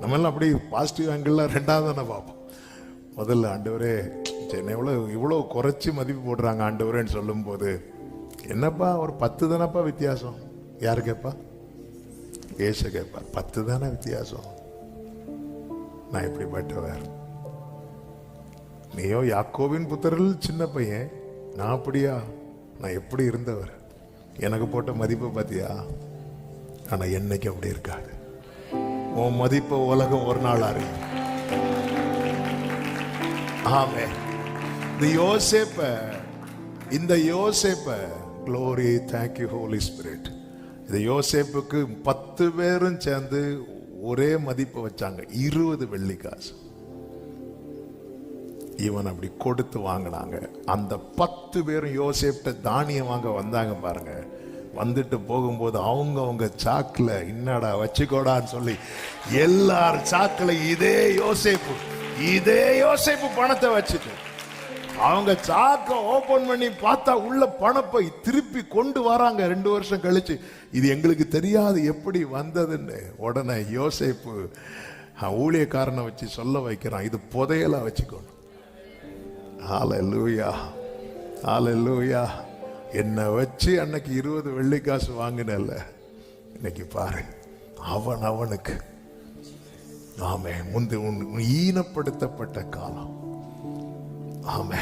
நம்ம எல்லாம் அப்படி பாசிட்டிவ் ஆங்கிளில் ரெண்டாவது தானே பார்ப்போம். முதல்ல ஆண்டவரே சென்னை இவ்வளோ இவ்வளோ குறைச்சி மதிப்பு போடுறாங்க ஆண்டவரேன்னு சொல்லும்போது என்னப்பா ஒரு பத்து தானப்பா வித்தியாசம்? யார் கேட்பா? ஏச கேட்பா பத்து தானே வித்தியாசம்? நான் எப்படிப்பட்டவர் நீயோ யாக்கோவின் புத்தரில் சின்ன பையன் நான் அப்படியா? நான் எப்படி இருந்தவர்? எனக்கு போட்ட மதிப்பை பார்த்தியா ஆனால் என்னைக்கு அப்படி இருக்காது உன் மதிப்பை உலகம் ஒரு நாள் அறியும். ஆமே இந்த யோசேப்ப இந்த யோசேப்ப glory thank you holy spirit இந்த யோசேப்புக்கு பத்து பேரும் சேர்ந்து ஒரே மதிப்பு வச்சாங்க. இருபது வெள்ளி காசு. இவன் அப்படி கொடுத்து வாங்கினாங்க. அந்த பத்து பேரும் யோசேப்ட தானியம் வாங்க வந்தாங்க பாருங்க. வந்துட்டு போகும்போது அவங்க அவங்க சாக்குல என்னடா வச்சுக்கோடான்னு சொல்லி எல்லார் சாக்குல இதே யோசேப்பு இதே யோசேப்பு பணத்தை வச்சுட்டு அவங்க சாக்க ஓபன் பண்ணி பார்த்தா உள்ள பணப்பை திருப்பி கொண்டு வராங்க. ரெண்டு வருஷம் கழிச்சு இது எங்களுக்கு தெரியாது எப்படி வந்ததுன்னு. உடனே யோசேப்பு ஊழியக்காரனை வச்சு சொல்ல வைக்கிறான். இது புதையலா வச்சுக்கணும். ஆல லூயா என்னை வச்சு அன்னைக்கு இருபது வெள்ளிக்காசு வாங்கினல்ல இன்னைக்கு பாரு அவன் அவனுக்கு. ஆமே முந்தி ஈனப்படுத்தப்பட்ட காலம். ஆமே